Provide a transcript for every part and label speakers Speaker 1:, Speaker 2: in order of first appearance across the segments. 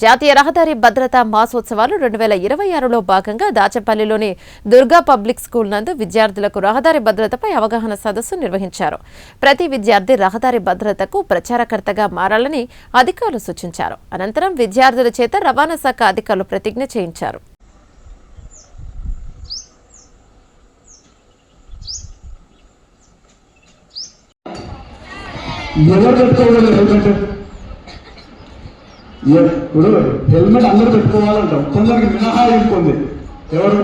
Speaker 1: జాతీయ రహదారి భద్రతా మాసోత్సవాలు రెండు వేల ఇరవై ఆరులో భాగంగా దాచపల్లిలోని దుర్గా పబ్లిక్ స్కూల్ నందు విద్యార్థులకు రహదారి భద్రతపై అవగాహన సదస్సు నిర్వహించారు. ప్రతి విద్యార్థి రహదారి భద్రతకు ప్రచారకర్తగా మారాలని అధికారులు సూచించారు. అనంతరం విద్యార్థుల చేత రవాణా శాఖ అధికారులు ప్రతిజ్ఞ చేయించారు.
Speaker 2: ఎవరు ఇప్పుడు హెల్మెట్ అందరూ పెట్టుకోవాలంటాం. కొందరికి మినహాయింపు ఉంది ఎవరు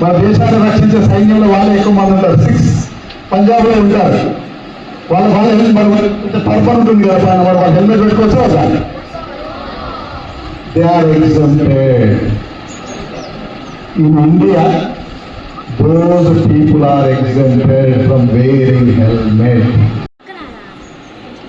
Speaker 2: మా దేశాన్ని రక్షించే సైన్యంలో వాళ్ళే ఎక్కువ మంది ఉంటారు. సిక్స్ పంజాబ్లో ఉంటారు. వాళ్ళ వాళ్ళ హెల్మెట్ మరి పర్పన్ ఉంటుంది కదా పైన వాళ్ళు హెల్మెట్ పెట్టుకోవచ్చు కదా they are exempted in India those people are exempted from wearing helmet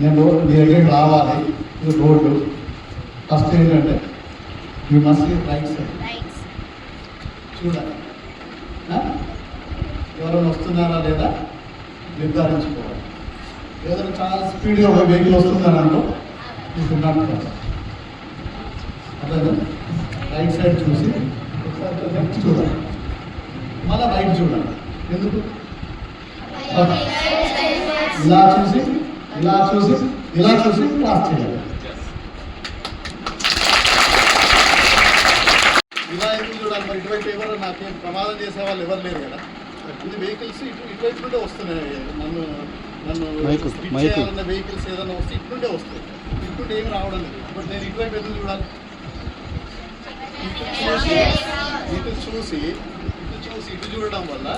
Speaker 2: నేను నీ దగ్గరికి రావాలి. ఇది రోడ్డు. ఫస్ట్ ఏంటంటే యూ మస్ట్ రైట్ సైడ్ చూడాలి? ఎవరైనా వస్తున్నారా లేదా? నిర్ధారించుకోవాలి. ఏదైనా చాలా స్పీడ్గా ఒక వెహికల్ వస్తుందని అనుకో చూస్తున్నట్టు అదే రైట్ సైడ్ చూసి ఒకసారి లెఫ్ట్ చూడాలి. మళ్ళీ రైట్ చూడాలి. ఎందుకు? ఇలా చూసి ఇలా చూసి ఇలా చూసి క్రాస్ చేయాలి.
Speaker 3: ఇలా ఎందుకు చూడాలి? ఇటువైపు ఎవరు నాకేం ప్రమాదం చేసే వాళ్ళు ఎవరు లేరు కదా. ఇది వెహికల్స్ ఇటు ఇటువైపు నుండే వస్తున్నాయి. నన్ను నన్ను చేయాలన్న వెహికల్స్ ఏదైనా వస్తే ఇటు నుండే వస్తాయి. ఇటు నుండి ఏమి రావడం లేదు. బట్ నేను ఇటువైపు ఎందుకు చూడాలి? ఇటు చూసి ఇటు చూసి ఇటు చూసి ఇటు చూడడం వల్ల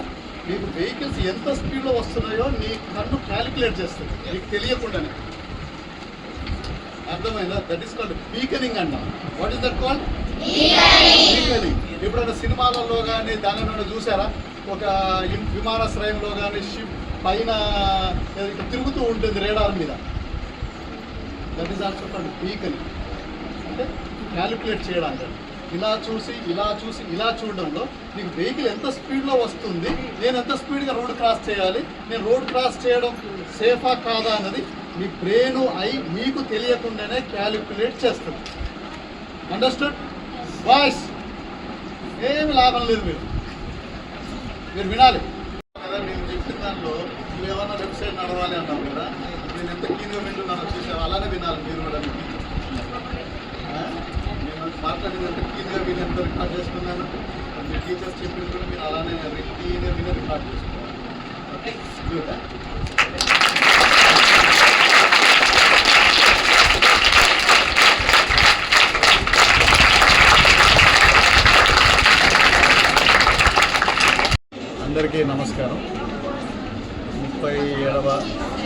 Speaker 3: నీకు వెహికల్స్ ఎంత స్పీడ్లో వస్తున్నాయో నీ కన్ను క్యాలిక్యులేట్ చేస్తుంది. నీకు తెలియకుండానే. అర్థమైందా? దట్ ఈస్ కాల్డ్ బీకనింగ్ అన్నాం what is that called beaconing ఎప్పుడైనా సినిమాలలో కానీ దానిలో చూసారా? ఒక విమానాశ్రయంలో కానీ షిప్ పైన తిరుగుతూ ఉంటుంది రేడార్ మీద. That is also called beaconing అంటే క్యాలిక్యులేట్ చేయడానికి. ఇలా చూసి ఇలా చూసి ఇలా చూడడంలో నీకు వెహికల్ ఎంత స్పీడ్లో వస్తుంది నేను ఎంత స్పీడ్గా రోడ్ క్రాస్ చేయాలి నేను రోడ్ క్రాస్ చేయడం సేఫా కాదా అన్నది మీ బ్రెయిన్ అయి మీకు తెలియకుండానే క్యాలిక్యులేట్ చేస్తుంది. అండర్స్టాండ్ వాయిస్ ఏమి లాభం లేదు మీరు. మీరు వినాలి. కదా నేను చెప్పిన దానిలో నువ్వు ఏమన్నా వెబ్సైట్ నడవాలి అన్నావు కదా నేను ఎంత కీన్గా వింటున్నానో చూసావు అలానే వినాలి మీరు కూడా. మాట్లాడినందుకు క్లీన్గా ఎంత రికార్డ్ చేసుకున్నాను. మీ టీచర్స్ చెప్పిన కూడా మీరు అలానే క్లీన్గా విని రికార్డ్ చేసుకున్నాను ఓకే? గుడ్ అందరికీ నమస్కారం. ముప్పై ఏడవ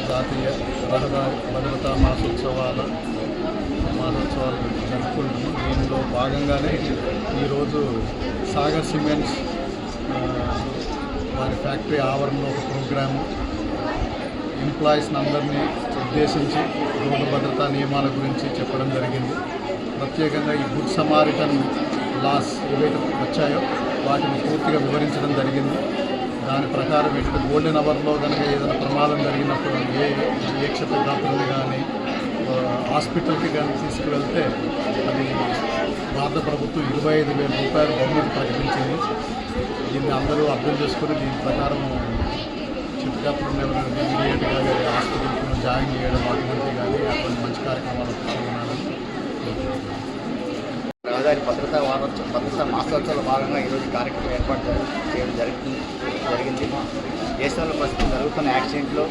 Speaker 3: జాతీయ రహదారి భద్రతా మహోత్సవాల మాసోత్సవాలు జరుపుకుంటున్నాం దీనిలో భాగంగానే ఈరోజు సాగర్ సిమెంట్స్ వారి ఫ్యాక్టరీ ఆవరణలో ఒక ప్రోగ్రాము ఎంప్లాయీస్ని అందరినీ ఉద్దేశించి రోడ్డు భద్రతా నియమాల గురించి చెప్పడం జరిగింది. ప్రత్యేకంగా ఈ గుడ్ సమారిటన్ లాస్ ఏవైతే వచ్చాయో వాటిని పూర్తిగా వివరించడం జరిగింది. దాని ప్రకారం ఇక్కడ గోల్డెన్ అవర్లో కనుక ఏదైనా ప్రమాదం జరిగినప్పుడు ఏ ఏ క్షతగాత్రుల్ని కానీ హాస్పిటల్కి కానీ తీసుకువెళ్తే అది భారత ప్రభుత్వం ఇరవై ఐదు వేల రూపాయలు బహుమతి ప్రకటించింది. దీన్ని అందరూ అర్థం చేసుకుని దీని ప్రకారం క్షతగాత్రులను ఎవరైనా ఇమీడియట్గా హాస్పిటల్కి జాయిన్ చేయడం అటువంటి కానీ అటువంటి మంచి కార్యక్రమాలు పాల్గొనాలని
Speaker 4: రహదారి భద్రతా వారోత్సవ భద్రతా మాసోత్సవాల భాగంగా ఈరోజు కార్యక్రమం ఏర్పాటు చేయడం జరుగుతుంది జరిగింది. దేశంలో ప్రస్తుతం జరుగుతున్న యాక్సిడెంట్లో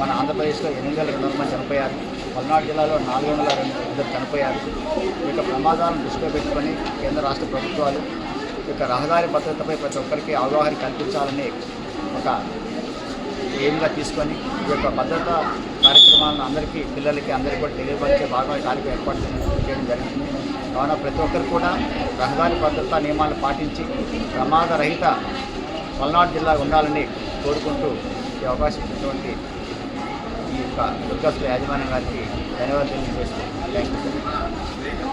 Speaker 4: మన ఆంధ్రప్రదేశ్లో ఎనిమిది వేల రెండు వందల మంది చనిపోయారు. పల్నాడు జిల్లాలో నాలుగు వందల రెండు ఇద్దరు చనిపోయారు. ఈ యొక్క ప్రమాదాలను దృష్టిలో పెట్టుకొని కేంద్ర రాష్ట్ర ప్రభుత్వాలు ఈ యొక్క రహదారి భద్రతపై ప్రతి ఒక్కరికి అవగాహన కల్పించాలని ఒక ఎయిమ్గా తీసుకొని ఈ యొక్క భద్రతా కార్యక్రమాలను అందరికీ పిల్లలకి అందరికీ కూడా తెలియపరిచే భాగంగా కార్యక్రమం ఏర్పాటు చేయడం జరిగింది. కావున ప్రతి ఒక్కరు కూడా రహదారి భద్రతా నియమాలు పాటించి ప్రమాదరహిత పల్నాడు జిల్లా ఉండాలని కోరుకుంటూ ఈ అవకాశం ఇచ్చినటువంటి యొక్క దుర్గస్తుల యాజమాన్యం గారికి ధన్యవాదాలు తెలియజేస్తున్నాను థ్యాంక్ యూ